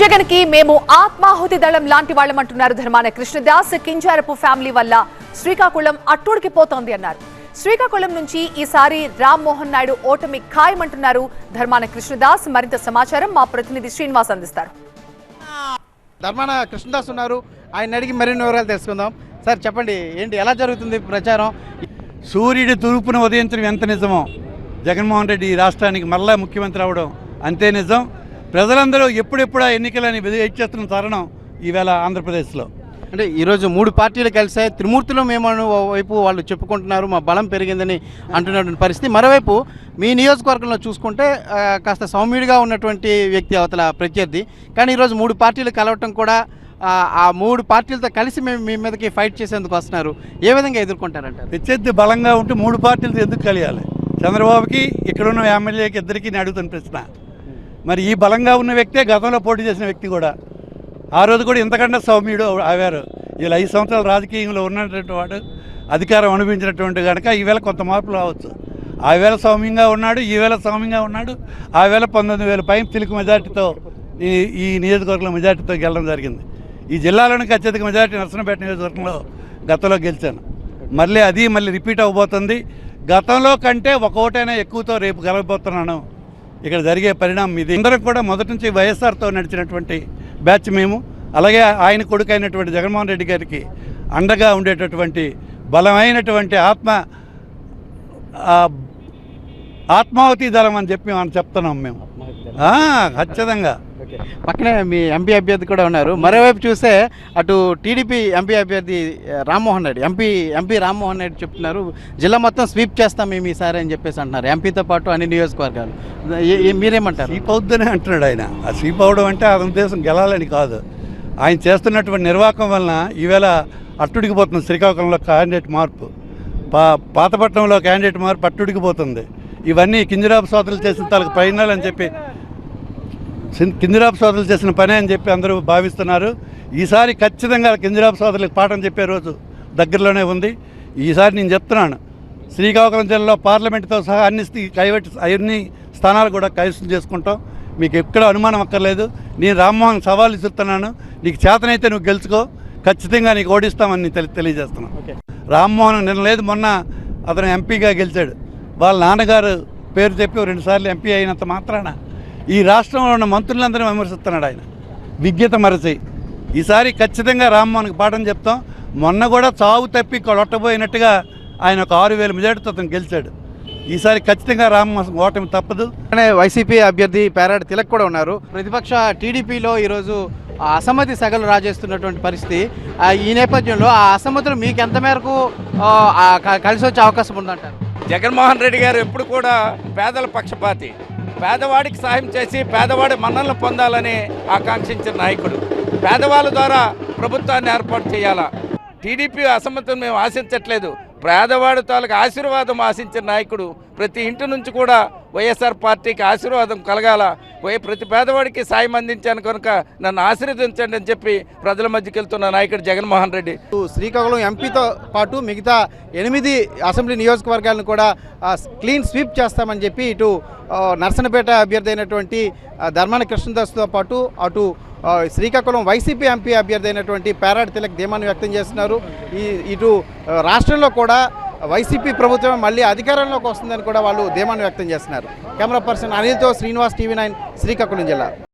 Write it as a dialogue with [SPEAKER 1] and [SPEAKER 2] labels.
[SPEAKER 1] జగన్కి మేము ఆత్మాహుతి దళం లాంటి వాళ్ళమంటున్నారు ధర్మాన కృష్ణదాస్. కింజారపు ఫ్యామిలీ వల్ల శ్రీకాకుళం అట్టుడికి పోతోంది అన్నారు. శ్రీకాకుళం నుంచి ఈసారి రామ్మోహన్ నాయుడు ఓటమి ఖాయమంటున్నారు ధర్మాన కృష్ణదాస్. మరింత సమాచారం మా ప్రతినిధి శ్రీనివాస్ అందిస్తారు.
[SPEAKER 2] ధర్మాన కృష్ణదాస్ ఉన్నారు. ఆయన అడిగి మరిన్ని వివరాలు తెలుసుకుందాం. సార్ చెప్పండి ఏంటి ఎలా జరుగుతుంది ప్రచారం?
[SPEAKER 3] సూర్యుడి తూర్పున ఉదయించడం ఎంత నిజమో? జగన్మోహన్ రెడ్డి ఈ రాష్ట్రానికి మళ్ళా ముఖ్యమంత్రి అవడం అంతే నిజం. ప్రజలందరూ ఎప్పుడెప్పుడు ఎన్నికలని వెయిట్ చేస్తున్న తరుణం ఈవేళ ఆంధ్రప్రదేశ్లో.
[SPEAKER 2] అంటే ఈరోజు మూడు పార్టీలు కలిసాయి. త్రిమూర్తులు మేము వైపు వాళ్ళు చెప్పుకుంటున్నారు మా బలం పెరిగిందని అంటున్నటువంటి పరిస్థితి. మరోవైపు మీ నియోజకవర్గంలో చూసుకుంటే కాస్త సౌమ్యుడిగా ఉన్నటువంటి వ్యక్తి అవతల ప్రత్యర్థి. కానీ ఈరోజు మూడు పార్టీలు కలవటం కూడా ఆ, మూడు పార్టీలతో కలిసి మేము మీ మీదకి ఫైట్ చేసేందుకు వస్తున్నారు. ఏ విధంగా ఎదుర్కొంటారంటారు?
[SPEAKER 3] ప్రత్యర్థి బలంగా ఉంటే మూడు పార్టీలతో ఎందుకు కలియాలి? చంద్రబాబుకి ఇక్కడున్న ఎమ్మెల్యేకి ఇద్దరికి నేను అడుగుతున్న ప్రశ్న. మరి ఈ బలంగా ఉన్న వ్యక్తే గతంలో పోటీ చేసిన వ్యక్తి కూడా. ఆ రోజు కూడా ఇంతకంటే సౌమ్యుడు ఆవారు వీళ్ళు ఐదు సంవత్సరాలు రాజకీయంలో ఉన్నటువంటి వాడు అధికారం అనుభవించినటువంటి కనుక ఈవేళ కొంత మార్పులు రావచ్చు. ఆ వేళ సౌమ్యంగా ఉన్నాడు ఈవేళ సౌమ్యంగా ఉన్నాడు ఆ వేళ పంతొమ్మిది వేల పైన తిలుకు మెజార్టీతో ఈ ఈ నియోజకవర్గంలో మెజార్టీతో గెలడం జరిగింది. ఈ జిల్లాలోనికి అత్యధిక మెజార్టీ నర్సనపేట నియోజకవర్గంలో గతంలో గెలిచాను. మళ్ళీ అది మళ్ళీ రిపీట్ అవ్వబోతుంది. గతంలో కంటే ఒక ఓటైనా ఎక్కువతో రేపు గెలవబోతున్నాను. ఇక్కడ జరిగే పరిణామం ఇది. అందరం కూడా మొదటి నుంచి వైఎస్ఆర్తో నడిచినటువంటి బ్యాచ్ మేము. అలాగే ఆయన కొడుకు అయినటువంటి జగన్మోహన్ రెడ్డి గారికి అండగా ఉండేటటువంటి బలమైనటువంటి ఆత్మ ఆత్మావతి దళం అని చెప్పి మనం చెప్తున్నాం మేము. ఖచ్చితంగా.
[SPEAKER 2] ఓకే. పక్కనే మీ ఎంపీ అభ్యర్థి కూడా ఉన్నారు. మరోవైపు చూస్తే అటు టీడీపీ ఎంపీ అభ్యర్థి రామ్మోహన్ రెడ్డి ఎంపీ ఎంపీ రామ్మోహన్ రెడ్డి చెప్తున్నారు జిల్లా మొత్తం స్వీప్ చేస్తాం మేము ఈసారి అని చెప్పేసి అంటున్నారు. ఎంపీతో పాటు అన్ని నియోజకవర్గాలు. మీరేమంటారు?
[SPEAKER 3] స్వీప్ అవుద్దనే అంటున్నాడు ఆయన. ఆ స్వీప్ అవడం అంటే ఆ ఉద్దేశం గెలాలని కాదు. ఆయన చేస్తున్నటువంటి నిర్వాహకం వలన ఈవేళ అట్టుడికి పోతుంది శ్రీకాకుళంలో క్యాండిడేట్ మార్పు. పా పాతపట్నంలో క్యాండిడేట్ మార్పు అట్టుడికిపోతుంది ఇవన్నీ కింజరాబు సోదరులు చేసిన తాలకు పైనాలని చెప్పి కిం- కింజరాపు సోదరులు చేసిన పనే అని చెప్పి అందరూ భావిస్తున్నారు. ఈసారి ఖచ్చితంగా కింజరాపు సోదరులకు పాఠం చెప్పే రోజు దగ్గరలోనే ఉంది. ఈసారి నేను చెప్తున్నాను శ్రీకాకుళం జిల్లాలో పార్లమెంటుతో సహా అన్ని కైవట్టి అన్ని స్థానాలు కూడా కైవసం చేసుకుంటాం. మీకు ఎక్కడ అనుమానం అక్కర్లేదు. నేను రామ్మోహన్ సవాల్ ఇస్తున్నాను నీకు చేతనైతే నువ్వు గెలుచుకో. ఖచ్చితంగా నీకు ఓడిస్తామని తెలి తెలియజేస్తున్నాను
[SPEAKER 2] ఓకే.
[SPEAKER 3] రామ్మోహన్ నిన్న లేదు మొన్న అతను ఎంపీగా గెలిచాడు. వాళ్ళ నాన్నగారు పేరు చెప్పి రెండుసార్లు ఎంపీ అయినంత మాత్రాన ఈ రాష్ట్రంలో ఉన్న మంత్రులందరూ విమర్శిస్తున్నాడు ఆయన. విజ్ఞత మరచి. ఈసారి ఖచ్చితంగా రామ్మోహన్కి పాఠం చెప్తాం. మొన్న కూడా చావు తప్పి కొట్టబోయినట్టుగా ఆయన ఒక ఆరు వేల మెజార్టీతో అతను గెలిచాడు. ఈసారి ఖచ్చితంగా రామ్మోహన్ ఓటమి తప్పదు.
[SPEAKER 2] అలానే వైసీపీ అభ్యర్థి పేరాడు తిలక్ కూడా ఉన్నారు. ప్రతిపక్ష టీడీపీలో ఈరోజు ఆ అసమ్మతి సగలు రాజేస్తున్నటువంటి పరిస్థితి. ఆ, ఈ నేపథ్యంలో ఆ అసమ్మతులు మీకు ఎంత మేరకు కలిసి వచ్చే అవకాశం ఉందంటారు?
[SPEAKER 4] జగన్మోహన్ రెడ్డి గారు ఎప్పుడు కూడా పేదల పక్షపాతి. పేదవాడికి సాయం చేసి పేదవాడి మన్నలను పొందాలని ఆకాంక్షించిన నాయకుడు. పేదవాళ్ళ ద్వారా ప్రభుత్వాన్ని ఏర్పాటు చేయాలా? టీడీపీ అసమ్మతిని మేము ఆశించట్లేదు. పేదవాడి తాలూకు ఆశీర్వాదం ఆశించిన నాయకుడు ప్రతి ఇంటి నుంచి కూడా వైఎస్ఆర్ పార్టీకి ఆశీర్వాదం కలగాల. పోయి ప్రతి పేదవాడికి సాయం అందించాను కనుక నన్ను ఆశీర్వదించండి అని చెప్పి ప్రజల మధ్యకి వెళ్తున్న నాయకుడు జగన్మోహన్ రెడ్డి.
[SPEAKER 2] శ్రీకాకుళం ఎంపీతో పాటు మిగతా ఎనిమిది అసెంబ్లీ నియోజకవర్గాలను కూడా క్లీన్ స్వీప్ చేస్తామని చెప్పి ఇటు నర్సనపేట అభ్యర్థి అయినటువంటి ధర్మాన కృష్ణదాస్తో పాటు అటు శ్రీకాకుళం వైసీపీ ఎంపీ అభ్యర్థి అయినటువంటి పేరాడ్ తిలక్ ధీమాన్ని వ్యక్తం చేస్తున్నారు. ఈ ఇటు రాష్ట్రంలో కూడా వైసీపీ ప్రభుత్వం మళ్ళీ అధికారంలోకి వస్తుందని కూడా వాళ్ళు ధీమాను వ్యక్తం చేస్తున్నారు. కెమెరా పర్సన్ అనిల్తో శ్రీనివాస్ టీవీ నైన్ శ్రీకాకుళం జిల్లా.